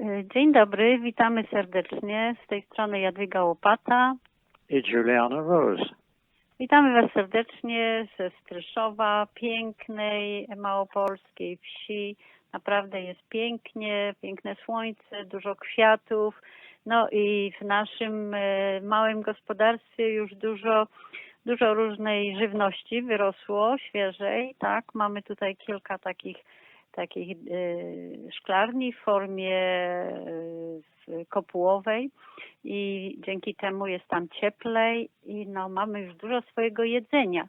E, Dzień dobry, witamy serdecznie. Z tej strony Jadwiga Łopata. i Juliana Rose. Witamy Was serdecznie ze Stryszowa, pięknej małopolskiej wsi. Naprawdę jest pięknie, piękne słońce, dużo kwiatów. No i w naszym e, małym gospodarstwie już dużo, dużo różnej żywności wyrosło, świeżej, tak. Mamy tutaj kilka takich takich e, szklarni w formie w- kopułowej i dzięki temu jest tam cieplej i no, mamy już dużo swojego jedzenia.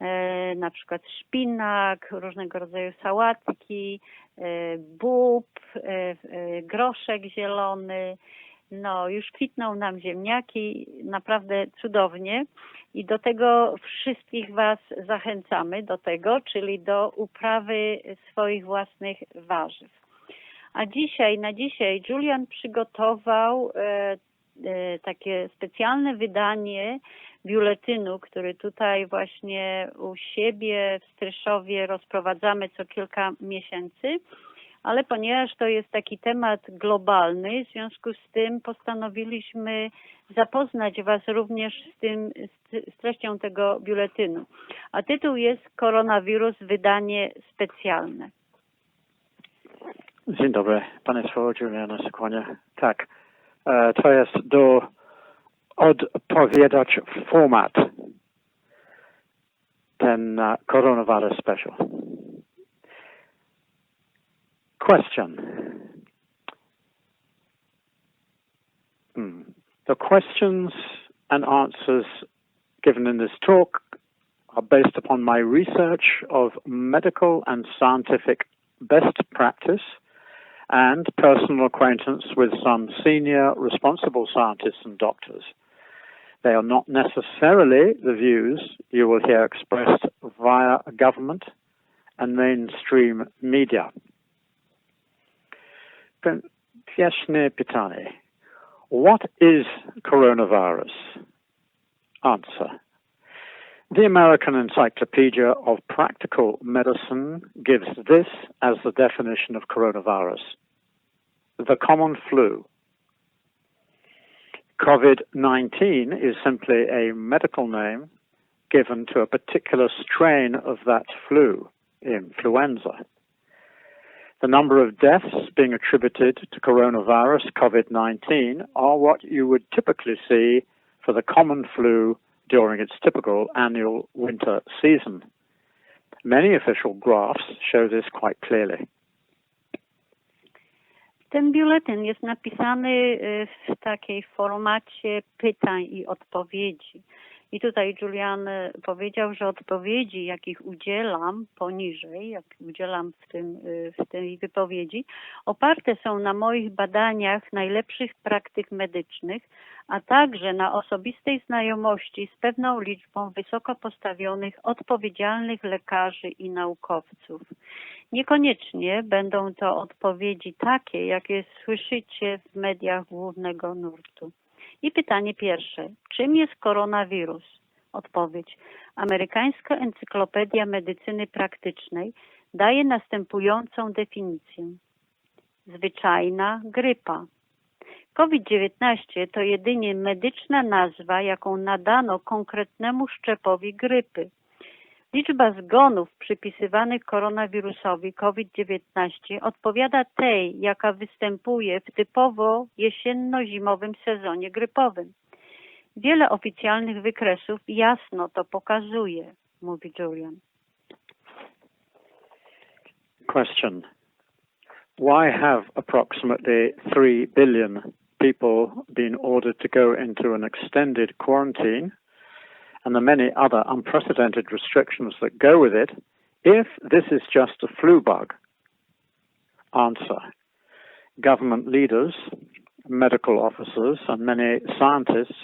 E, na przykład szpinak, różnego rodzaju sałatki, e, bób, e, groszek zielony. No, już kwitną nam ziemniaki, naprawdę cudownie. I do tego wszystkich Was zachęcamy do tego, czyli do uprawy swoich własnych warzyw. A dzisiaj, na dzisiaj Julian przygotował e, e, takie specjalne wydanie biuletynu, który tutaj właśnie u siebie w Stryszowie rozprowadzamy co kilka miesięcy. Ale ponieważ to jest taki temat globalny, w związku z tym postanowiliśmy zapoznać Was również z, tym, z, treścią tego biuletynu. A tytuł jest Koronawirus wydanie specjalne. Dzień dobry, Państwo, Juliana Sekłania. Tak, e, to jest do odpowiadać format ten coronavirus special. Question. Hmm. The questions and answers given in this talk are based upon my research of medical and scientific best practice and personal acquaintance with some senior responsible scientists and doctors. They are not necessarily the views you will hear expressed via government and mainstream media. Pierwsze pytanie. What is coronavirus? Answer. The American Encyclopedia of Practical Medicine gives this as the definition of coronavirus the common flu. COVID 19 is simply a medical name given to a particular strain of that flu, influenza. The number of deaths being attributed to coronavirus COVID 19 are what you would typically see for the common flu during its typical annual winter season. Many official graphs show this quite clearly. Ten biuletyn jest napisany w takiej formacie pytań i odpowiedzi. I tutaj Julian powiedział, że odpowiedzi, jakich udzielam poniżej, jak udzielam w, tym, y, w tej wypowiedzi, oparte są na moich badaniach najlepszych praktyk medycznych, a także na osobistej znajomości z pewną liczbą wysoko postawionych, odpowiedzialnych lekarzy i naukowców. Niekoniecznie będą to odpowiedzi takie, jakie słyszycie w mediach głównego nurtu. I pytanie pierwsze. Czym jest koronawirus? Odpowiedź. Amerykańska Encyklopedia Medycyny Praktycznej daje następującą definicję. Zwyczajna grypa. COVID-19 to jedynie medyczna nazwa, jaką nadano konkretnemu szczepowi grypy. Liczba zgonów przypisywanych koronawirusowi COVID-19 odpowiada tej, jaka występuje w typowo jesienno-zimowym sezonie grypowym. Wiele oficjalnych wykresów jasno to pokazuje, mówi Julian. Question Why have approximately 3 billion people been ordered to go into an extended quarantine and the many other unprecedented restrictions that go with it if this is just a flu bug? Answer Government leaders, medical officers, and many scientists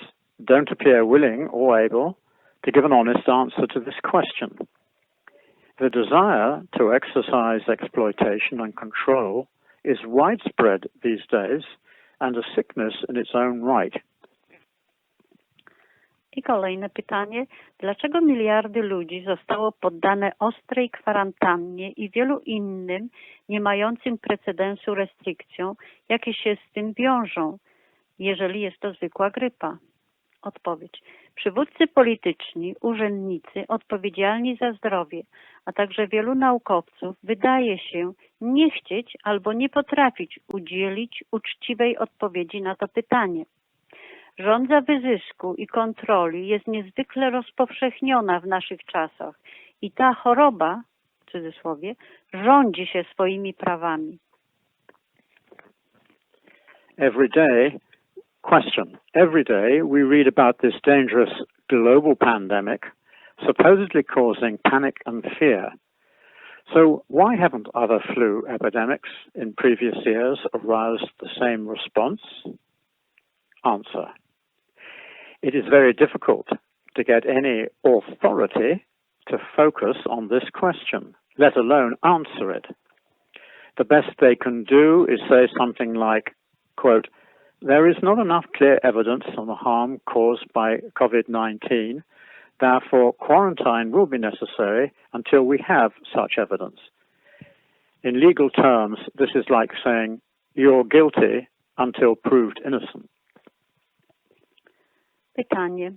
don't appear willing or able to give an honest answer to this question. The desire to exercise exploitation and control is widespread these days and a sickness in its own right. I kolejne pytanie. Dlaczego miliardy ludzi zostało poddane ostrej kwarantannie i wielu innym, nie mającym precedensu restrykcjom, jakie się z tym wiążą, jeżeli jest to zwykła grypa? Odpowiedź. Przywódcy polityczni, urzędnicy odpowiedzialni za zdrowie, a także wielu naukowców wydaje się nie chcieć albo nie potrafić udzielić uczciwej odpowiedzi na to pytanie. Rządza wyzysku i kontroli jest niezwykle rozpowszechniona w naszych czasach i ta choroba, w cudzysłowie, rządzi się swoimi prawami. Every day, question. Every day we read about this dangerous global pandemic supposedly causing panic and fear. So, why haven't other flu epidemics in previous years aroused the same response? Answer. It is very difficult to get any authority to focus on this question, let alone answer it. The best they can do is say something like, quote, there is not enough clear evidence of the harm caused by COVID 19. Therefore, quarantine will be necessary until we have such evidence. In legal terms, this is like saying you're guilty until proved innocent. Pytanie.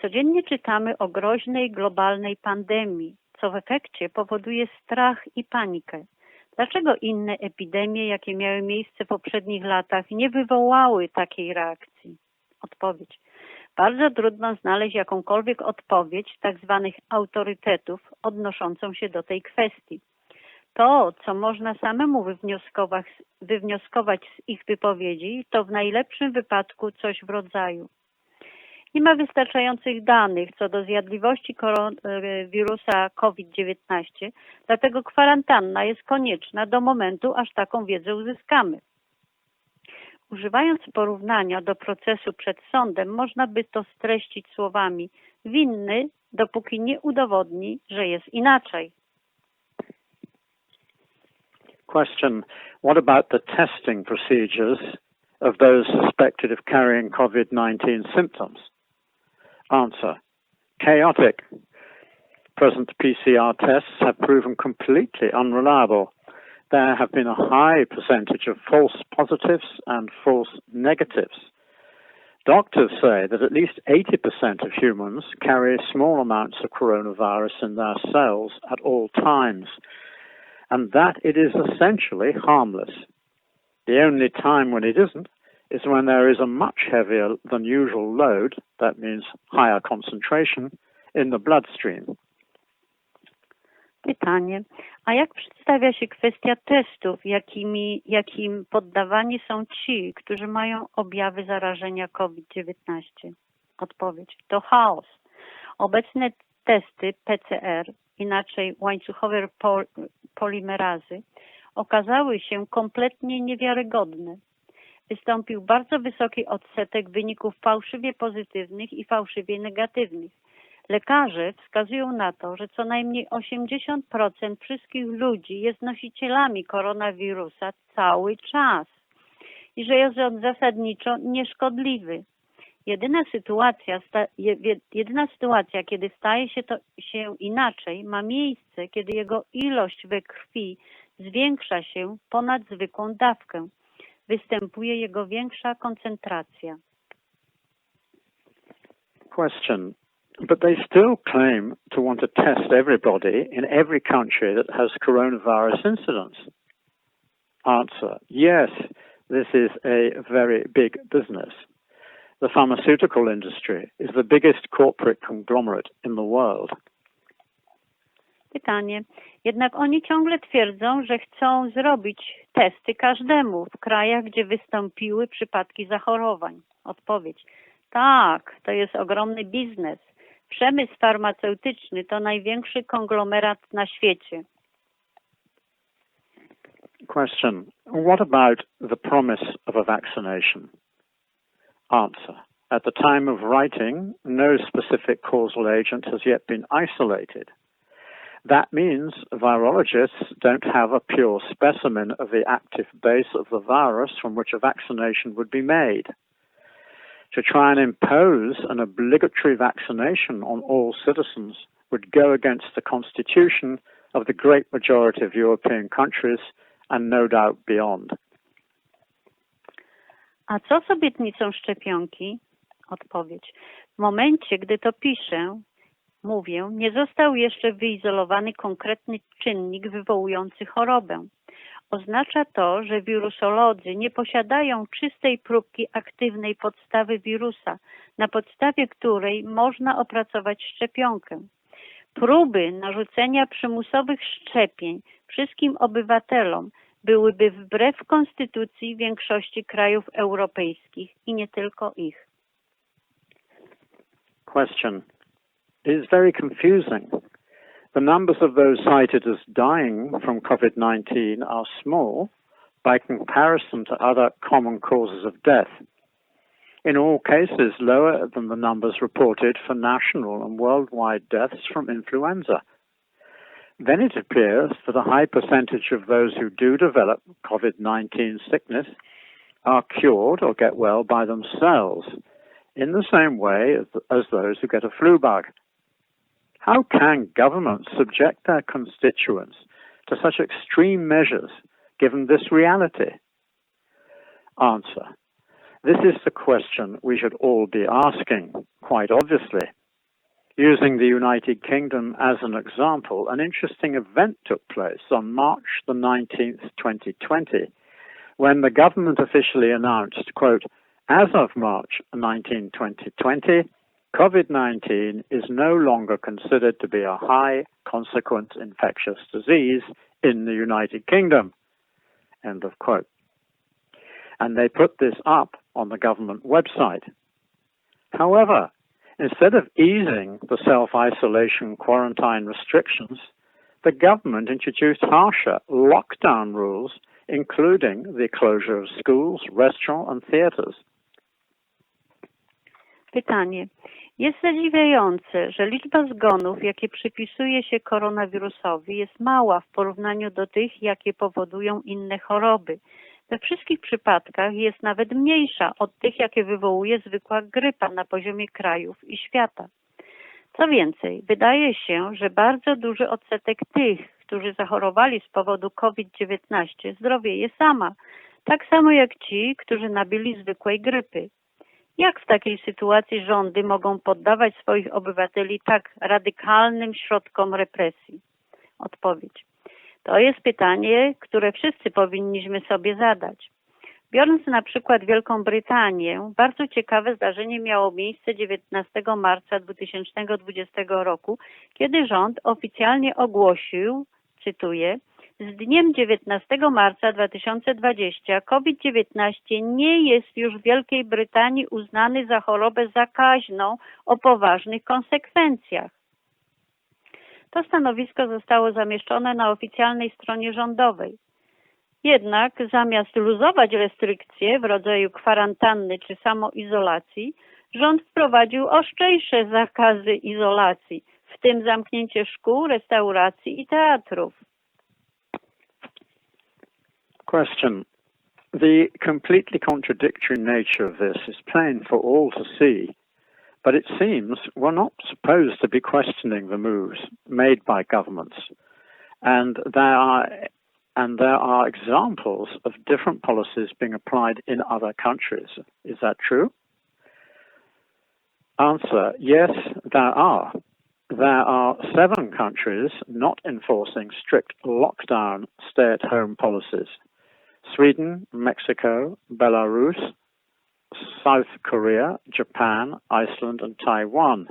Codziennie czytamy o groźnej globalnej pandemii, co w efekcie powoduje strach i panikę. Dlaczego inne epidemie, jakie miały miejsce w poprzednich latach, nie wywołały takiej reakcji? Odpowiedź. Bardzo trudno znaleźć jakąkolwiek odpowiedź tak zwanych autorytetów odnoszącą się do tej kwestii. To, co można samemu wywnioskować, wywnioskować z ich wypowiedzi, to w najlepszym wypadku coś w rodzaju. Nie ma wystarczających danych co do zjadliwości wirusa COVID-19, dlatego kwarantanna jest konieczna do momentu, aż taką wiedzę uzyskamy. Używając porównania do procesu przed sądem, można by to streścić słowami winny, dopóki nie udowodni, że jest inaczej. Question What about the testing procedures of those suspected of carrying COVID 19 symptoms? Answer Chaotic. Present PCR tests have proven completely unreliable. There have been a high percentage of false positives and false negatives. Doctors say that at least 80% of humans carry small amounts of coronavirus in their cells at all times, and that it is essentially harmless. The only time when it isn't is when there is a much heavier than usual load, that means higher concentration, in the bloodstream. Pytanie. A jak przedstawia się kwestia testów, jakimi, jakim poddawani są ci, którzy mają objawy zarażenia COVID-19? Odpowiedź. To chaos. Obecne testy PCR, inaczej łańcuchowe pol polimerazy, okazały się kompletnie niewiarygodne. Wystąpił bardzo wysoki odsetek wyników fałszywie pozytywnych i fałszywie negatywnych. Lekarze wskazują na to, że co najmniej 80% wszystkich ludzi jest nosicielami koronawirusa cały czas i że jest on zasadniczo nieszkodliwy. Jedyna sytuacja, jedyna sytuacja, kiedy staje się to się inaczej, ma miejsce, kiedy jego ilość we krwi zwiększa się ponad zwykłą dawkę. Występuje jego większa koncentracja. Question. But they still claim to want to test everybody in every country that has coronavirus incidents. Answer Yes, this is a very big business. The pharmaceutical industry is the biggest corporate conglomerate in the world. Pytanie. Jednak oni ciągle twierdzą, że chcą zrobić testy każdemu w krajach, gdzie wystąpiły przypadki zachorowań. Odpowiedź. Tak, to jest ogromny biznes. Przemysł farmaceutyczny to największy konglomerat na świecie. Question What about the promise of a vaccination? Answer At the time of writing, no specific causal agent has yet been isolated. That means virologists don't have a pure specimen of the active base of the virus from which a vaccination would be made. to try and impose an obligatory vaccination on all citizens would go against the constitution of the great majority of European countries and no doubt beyond. A co z obietnicą szczepionki? Odpowiedź. W momencie, gdy to piszę, mówię, nie został jeszcze wyizolowany konkretny czynnik wywołujący chorobę. Oznacza to, że wirusolodzy nie posiadają czystej próbki aktywnej podstawy wirusa, na podstawie której można opracować szczepionkę. Próby narzucenia przymusowych szczepień wszystkim obywatelom byłyby wbrew konstytucji większości krajów europejskich i nie tylko ich. Question. It is very confusing. The numbers of those cited as dying from COVID 19 are small by comparison to other common causes of death. In all cases, lower than the numbers reported for national and worldwide deaths from influenza. Then it appears that a high percentage of those who do develop COVID 19 sickness are cured or get well by themselves in the same way as, as those who get a flu bug. How can governments subject their constituents to such extreme measures given this reality? Answer. This is the question we should all be asking, quite obviously. Using the United Kingdom as an example, an interesting event took place on March the 19th, 2020, when the government officially announced, quote, as of March 19, 2020, COVID 19 is no longer considered to be a high consequence infectious disease in the United Kingdom. End of quote. And they put this up on the government website. However, instead of easing the self isolation quarantine restrictions, the government introduced harsher lockdown rules, including the closure of schools, restaurants, and theatres. Pytanie. Jest zadziwiające, że liczba zgonów, jakie przypisuje się koronawirusowi, jest mała w porównaniu do tych, jakie powodują inne choroby. We wszystkich przypadkach jest nawet mniejsza od tych, jakie wywołuje zwykła grypa na poziomie krajów i świata. Co więcej, wydaje się, że bardzo duży odsetek tych, którzy zachorowali z powodu COVID-19, zdrowieje sama, tak samo jak ci, którzy nabili zwykłej grypy. Jak w takiej sytuacji rządy mogą poddawać swoich obywateli tak radykalnym środkom represji? Odpowiedź. To jest pytanie, które wszyscy powinniśmy sobie zadać. Biorąc na przykład Wielką Brytanię, bardzo ciekawe zdarzenie miało miejsce 19 marca 2020 roku, kiedy rząd oficjalnie ogłosił, cytuję, z dniem 19 marca 2020 COVID-19 nie jest już w Wielkiej Brytanii uznany za chorobę zakaźną o poważnych konsekwencjach. To stanowisko zostało zamieszczone na oficjalnej stronie rządowej. Jednak zamiast luzować restrykcje w rodzaju kwarantanny czy samoizolacji, rząd wprowadził ostrzejsze zakazy izolacji, w tym zamknięcie szkół, restauracji i teatrów. Question. The completely contradictory nature of this is plain for all to see, but it seems we're not supposed to be questioning the moves made by governments. And there are and there are examples of different policies being applied in other countries. Is that true? Answer Yes, there are. There are seven countries not enforcing strict lockdown stay at home policies Sweden, Mexico, Belarus, South Korea, Japan, Iceland, and Taiwan.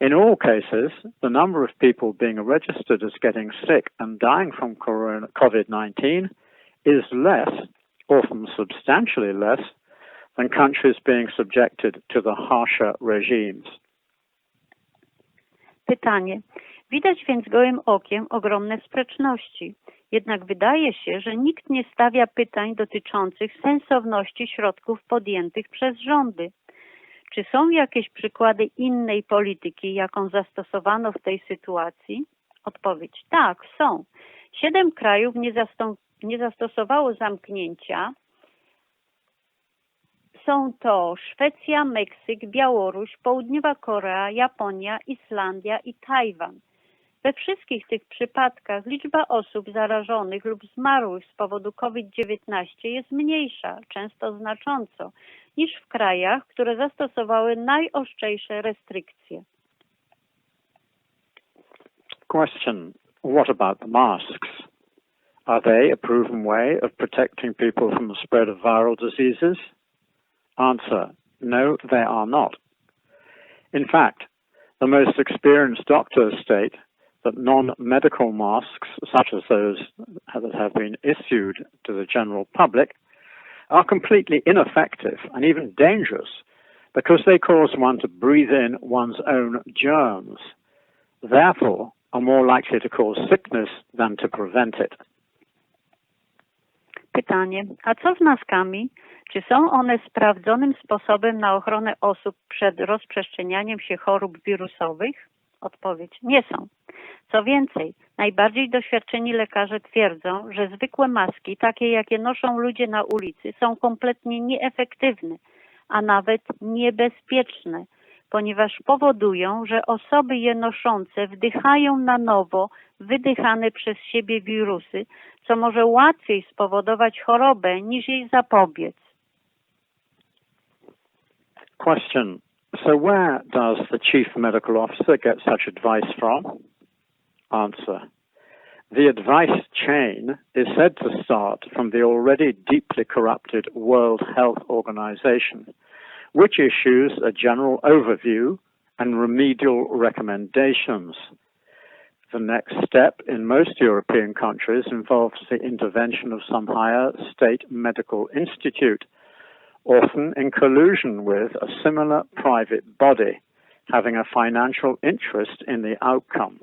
In all cases, the number of people being registered as getting sick and dying from COVID 19 is less, often substantially less, than countries being subjected to the harsher regimes. Pytanie. Widać więc gołym okiem ogromne sprzeczności. Jednak wydaje się, że nikt nie stawia pytań dotyczących sensowności środków podjętych przez rządy. Czy są jakieś przykłady innej polityki, jaką zastosowano w tej sytuacji? Odpowiedź tak, są. Siedem krajów nie, nie zastosowało zamknięcia Są to Szwecja, Meksyk, Białoruś, Południowa Korea, Japonia, Islandia i Tajwan. We wszystkich tych przypadkach liczba osób zarażonych lub zmarłych z powodu COVID-19 jest mniejsza, często znacząco, niż w krajach, które zastosowały najostrzejsze restrykcje. Question What about the masks? Are they a proven way of protecting people from the spread of viral diseases? Answer No, they are not. In fact, the most experienced doctors state that non medical masks, such as those that have been issued to the general public, are completely ineffective and even dangerous because they cause one to breathe in one's own germs, therefore, are more likely to cause sickness than to prevent it. Pytanie, a co z maskami? Czy są one sprawdzonym sposobem na ochronę osób przed rozprzestrzenianiem się chorób wirusowych? Odpowiedź, nie są. Co więcej, najbardziej doświadczeni lekarze twierdzą, że zwykłe maski, takie jakie noszą ludzie na ulicy, są kompletnie nieefektywne, a nawet niebezpieczne, ponieważ powodują, że osoby je noszące wdychają na nowo wydychane przez siebie wirusy, co może łatwiej spowodować chorobę niż jej zapobiec. Question So, where does the chief medical officer get such advice from? Answer The advice chain is said to start from the already deeply corrupted World Health Organization, which issues a general overview and remedial recommendations. The next step in most European countries involves the intervention of some higher state medical institute, often in collusion with a similar private body, having a financial interest in the outcome.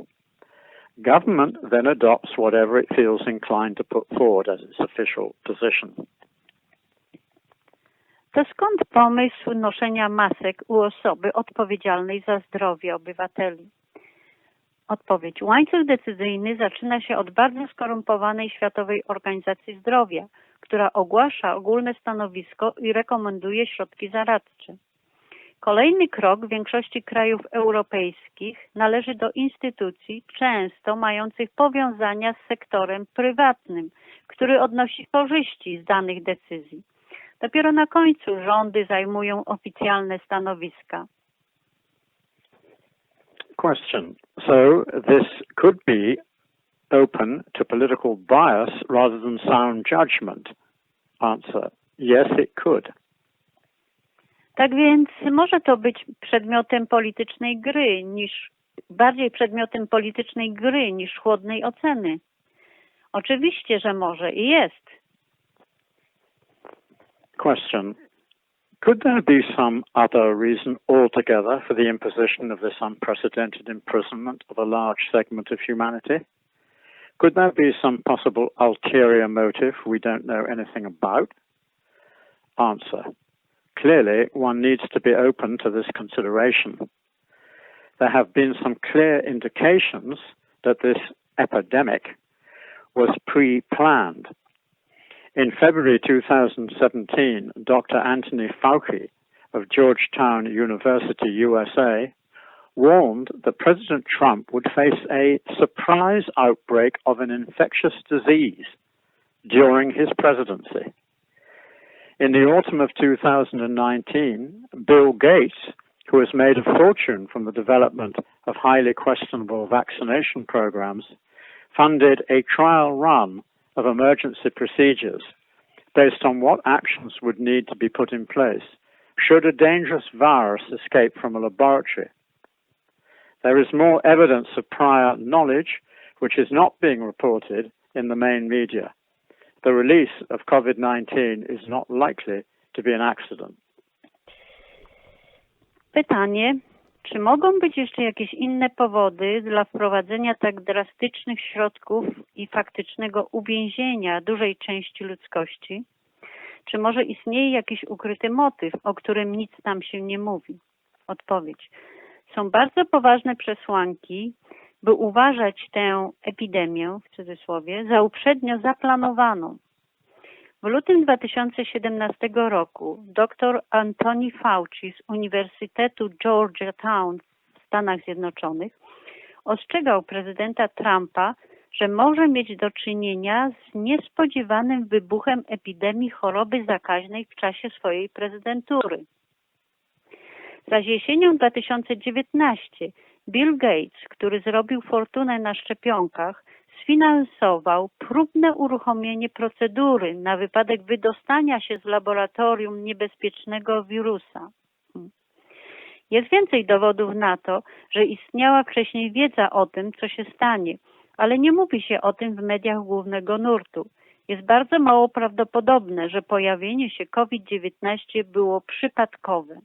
Government then adopts whatever it feels inclined to put forward as its official position. To skąd pomysł noszenia masek u osoby odpowiedzialnej za zdrowie obywateli? Odpowiedź. Łańcuch decyzyjny zaczyna się od bardzo skorumpowanej Światowej Organizacji Zdrowia, która ogłasza ogólne stanowisko i rekomenduje środki zaradcze. Kolejny krok w większości krajów europejskich należy do instytucji często mających powiązania z sektorem prywatnym, który odnosi korzyści z danych decyzji. Dopiero na końcu rządy zajmują oficjalne stanowiska. Question. So, this could be open to political bias rather than sound judgment. Answer. Yes, it could. Tak więc może to być przedmiotem politycznej gry niż bardziej przedmiotem politycznej gry niż chłodnej oceny. Oczywiście, że może i jest. Question. Could there be some other reason altogether for the imposition of this unprecedented imprisonment of a large segment of humanity? Could there be some possible ulterior motive we don't know anything about? Answer. Clearly, one needs to be open to this consideration. There have been some clear indications that this epidemic was pre planned. In February 2017, Dr. Anthony Fauci of Georgetown University, USA, warned that President Trump would face a surprise outbreak of an infectious disease during his presidency. In the autumn of 2019, Bill Gates, who has made a fortune from the development of highly questionable vaccination programs, funded a trial run of emergency procedures based on what actions would need to be put in place should a dangerous virus escape from a laboratory. There is more evidence of prior knowledge which is not being reported in the main media. The release of COVID 19 is not likely to be an accident. Pytanie, czy mogą być jeszcze jakieś inne powody dla wprowadzenia tak drastycznych środków i faktycznego uwięzienia dużej części ludzkości? Czy może istnieje jakiś ukryty motyw, o którym nic tam się nie mówi? Odpowiedź. Są bardzo poważne przesłanki, by uważać tę epidemię, w cudzysłowie, za uprzednio zaplanowaną. W lutym 2017 roku dr Anthony Fauci z Uniwersytetu Georgetown w Stanach Zjednoczonych ostrzegał prezydenta Trumpa, że może mieć do czynienia z niespodziewanym wybuchem epidemii choroby zakaźnej w czasie swojej prezydentury. Zaś jesienią 2019 Bill Gates, który zrobił fortunę na szczepionkach, sfinansował próbne uruchomienie procedury na wypadek wydostania się z laboratorium niebezpiecznego wirusa. Jest więcej dowodów na to, że istniała wcześniej wiedza o tym, co się stanie, ale nie mówi się o tym w mediach głównego nurtu. Jest bardzo mało prawdopodobne, że pojawienie się COVID-19 było przypadkowe.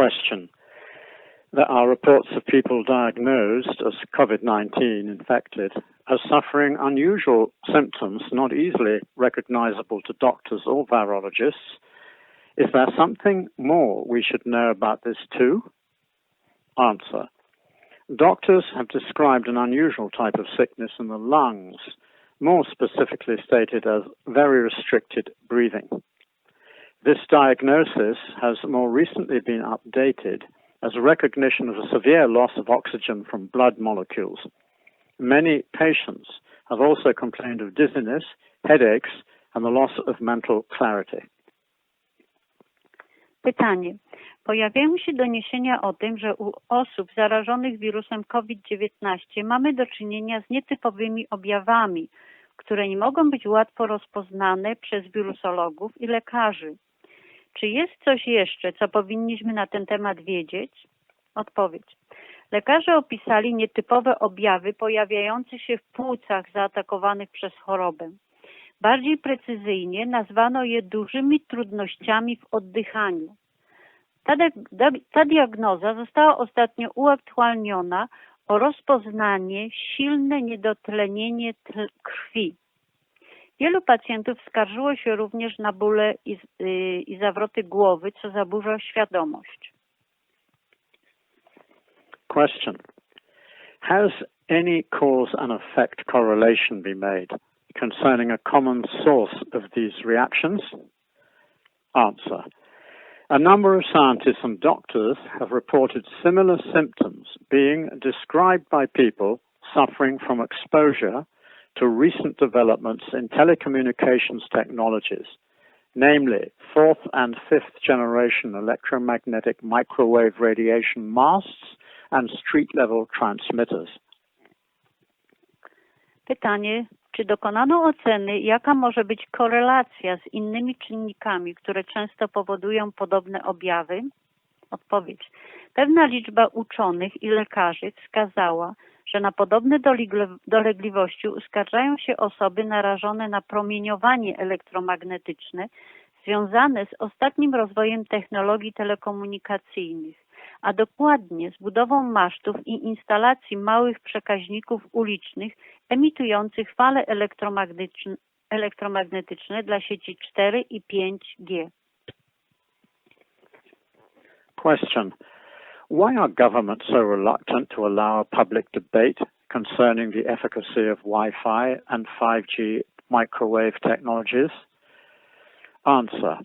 Question. There are reports of people diagnosed as COVID 19 infected as suffering unusual symptoms not easily recognizable to doctors or virologists. Is there something more we should know about this too? Answer. Doctors have described an unusual type of sickness in the lungs, more specifically stated as very restricted breathing. This diagnosis has more recently been updated as a recognition of a severe loss of oxygen from blood molecules. Many patients have also complained of dizziness, headaches, and the loss of mental clarity. Pytanie. Pojawiają się doniesienia o tym, że u osób zarażonych wirusem COVID-19 mamy do czynienia z nietypowymi objawami, które nie mogą być łatwo rozpoznane przez wirusologów i lekarzy. Czy jest coś jeszcze, co powinniśmy na ten temat wiedzieć? Odpowiedź. Lekarze opisali nietypowe objawy pojawiające się w płucach zaatakowanych przez chorobę. Bardziej precyzyjnie nazwano je dużymi trudnościami w oddychaniu. Ta, ta diagnoza została ostatnio uaktualniona o rozpoznanie silne niedotlenienie krwi. Wielu pacjentów skarżyło się również na bóle i, yy, i zawroty głowy, co zaburza świadomość. Question. Has any cause and effect correlation been made concerning a common source of these reactions? Answer. A number of scientists and doctors have reported similar symptoms being described by people suffering from exposure to recent developments in telecommunications technologies, namely fourth and fifth generation electromagnetic microwave radiation masts and street level transmitters. Pytanie, czy dokonano oceny, jaka może być korelacja z innymi czynnikami, które często powodują podobne objawy? Odpowiedź. Pewna liczba uczonych i lekarzy wskazała, że na podobne dolegliwości uskarżają się osoby narażone na promieniowanie elektromagnetyczne związane z ostatnim rozwojem technologii telekomunikacyjnych, a dokładnie z budową masztów i instalacji małych przekaźników ulicznych emitujących fale elektromagnetyczne, elektromagnetyczne dla sieci 4 i 5G. Question. Why are governments so reluctant to allow a public debate concerning the efficacy of Wi Fi and 5G microwave technologies? Answer.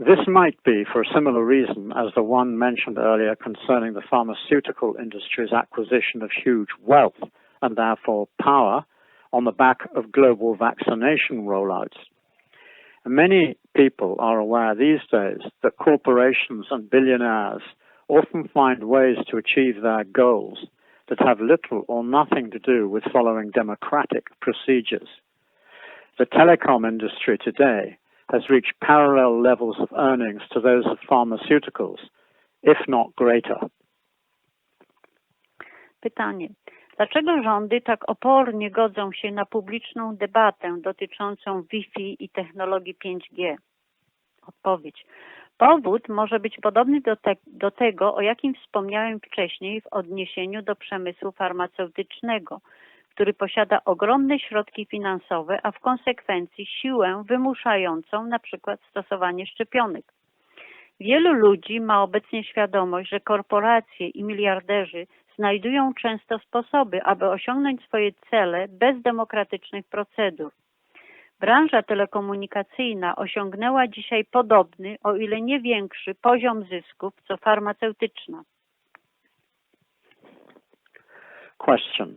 This might be for a similar reason as the one mentioned earlier concerning the pharmaceutical industry's acquisition of huge wealth and therefore power on the back of global vaccination rollouts. Many people are aware these days that corporations and billionaires often find ways to achieve their goals that have little or nothing to do with following democratic procedures. The telecom industry today has reached parallel levels of earnings to those of pharmaceuticals, if not greater. Pytanie. Dlaczego rządy tak opornie godzą się na publiczną debatę dotyczącą Wi-Fi i technologii 5G? Odpowiedź. Powód może być podobny do, te, do, tego, o jakim wspomniałem wcześniej w odniesieniu do przemysłu farmaceutycznego, który posiada ogromne środki finansowe, a w konsekwencji siłę wymuszającą na przykład stosowanie szczepionek. Wielu ludzi ma obecnie świadomość, że korporacje i miliarderzy znajdują często sposoby, aby osiągnąć swoje cele bez demokratycznych procedur. Branża telekomunikacyjna osiągnęła dzisiaj podobny, o ile nie większy, poziom zysków co farmaceutyczna. Question.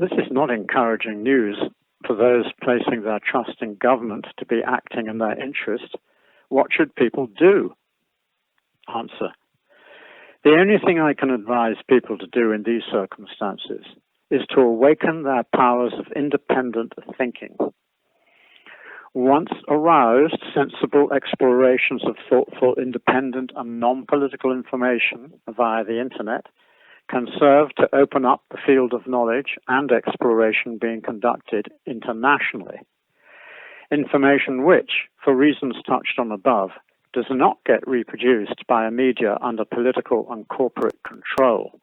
This is not encouraging news for those placing their trust in government to be acting in their interest. What should people do? Answer. The only thing I can advise people to do in these circumstances is to awaken their powers of independent thinking. Once aroused, sensible explorations of thoughtful, independent, and non political information via the internet can serve to open up the field of knowledge and exploration being conducted internationally. Information which, for reasons touched on above, does not get reproduced by a media under political and corporate control.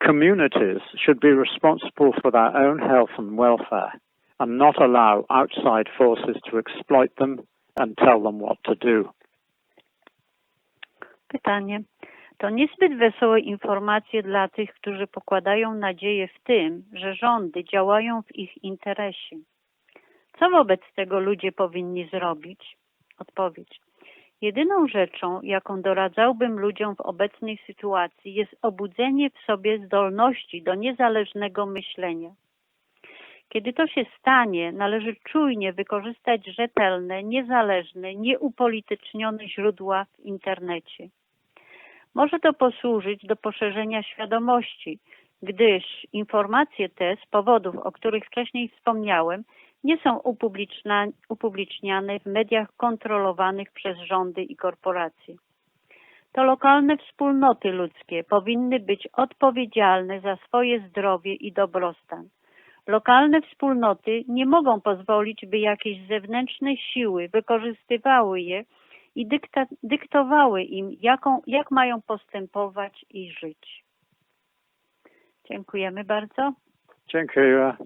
Communities should be responsible for their own health and welfare and not allow outside forces to exploit them and tell them what to do. Pytanie. To niezbyt wesołe informacje dla tych, którzy pokładają nadzieję w tym, że rządy działają w ich interesie. Co wobec tego ludzie powinni zrobić? Odpowiedź. Jedyną rzeczą, jaką doradzałbym ludziom w obecnej sytuacji, jest obudzenie w sobie zdolności do niezależnego myślenia. Kiedy to się stanie, należy czujnie wykorzystać rzetelne, niezależne, nieupolitycznione źródła w internecie. Może to posłużyć do poszerzenia świadomości, gdyż informacje te z powodów, o których wcześniej wspomniałem, nie są upubliczniane w mediach kontrolowanych przez rządy i korporacje. To lokalne wspólnoty ludzkie powinny być odpowiedzialne za swoje zdrowie i dobrostan. Lokalne wspólnoty nie mogą pozwolić, by jakieś zewnętrzne siły wykorzystywały je i dykta, dyktowały im, jaką, jak mają postępować i żyć. Dziękujemy bardzo. Dziękuję.